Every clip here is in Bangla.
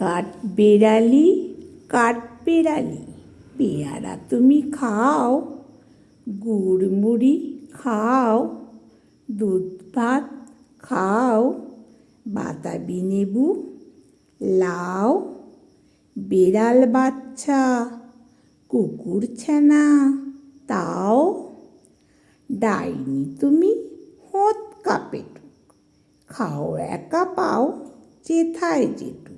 কাঠ বেড়ালি কাঠ বেড়ালি পেয়ারা তুমি খাও গুড় মুড়ি খাও, দুধ ভাত খাও, বাতাবি নেবু লাও, বেড়াল বাচ্চা, কুকুর ছানা তাও। ডাইনি তুমি হোঁত কাপেটুক খাও একা পাও, চেথায় যেটুক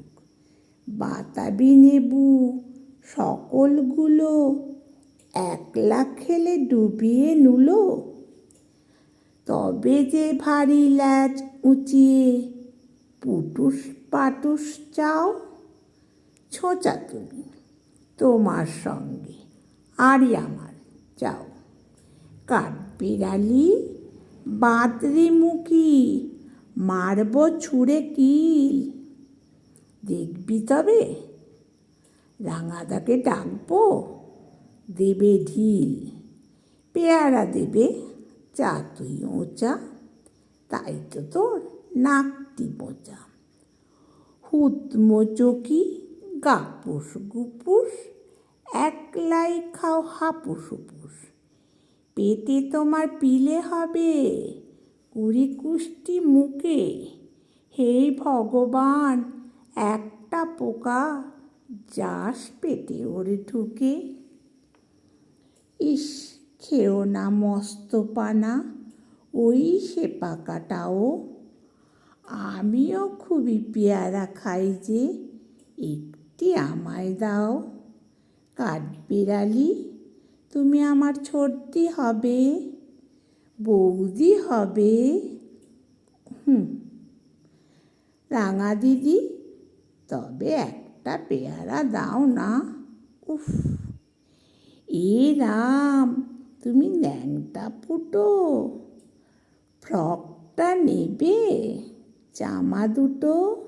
বাতাবি নেবু, সকলগুলো একলা খেলে ডুবিয়ে নুলো। তবে যে ভারী ল্যাজ উঁচিয়ে পুটুস পাটুস চাও, ছোঁচা তুমি তোমার সঙ্গে, আরই আমার যাও কাঠ বিড়ালি বাঁদরি মুখি মারব ছুঁড়ে কিল দেখবি তবে? রাঙাদাকে ডাকবো? দেবে ঢিল। পেয়ারা দেবে, চা তুই ওচা তাই তো তোর নাকটি মোচা হুতমোচকি গাপুস গুপুস, একলাই খাও হাপুস হুপুস। পেটে তোমার পিলে হবে কুড়ি কুষ্টি মুখে। হে ভগবান একটা পোকা যাস পেটে ওরে ঢুকে। ইস, খেও না মস্ত পানা ওই সে পাকাটাও। আমিও খুবই পেয়ারা খাই যে, একটি আমায় দাও। কাঠবিড়ালি তুমি আমার ছোটদি হবে, বৌদি হবে। হুম, রাঙা দিদি তবে একটা পেয়ারা দাও না। উফ, এ রাম, তুমি ন্যাংটা ফুটো ফ্রকটা নেবে জামা দুটো।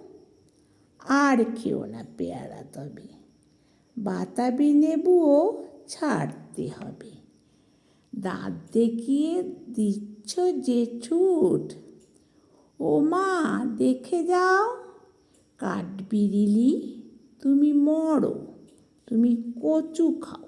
আর খেও না পেয়ারা তবে। বাতাবি নেবুও ছাড়তে হবে। দাঁত দেখিয়ে দিচ্ছ যে ছুট। ও মা দেখে যাও। কাঠবিড়িলি তুমি মরো তুমি কচু খাও।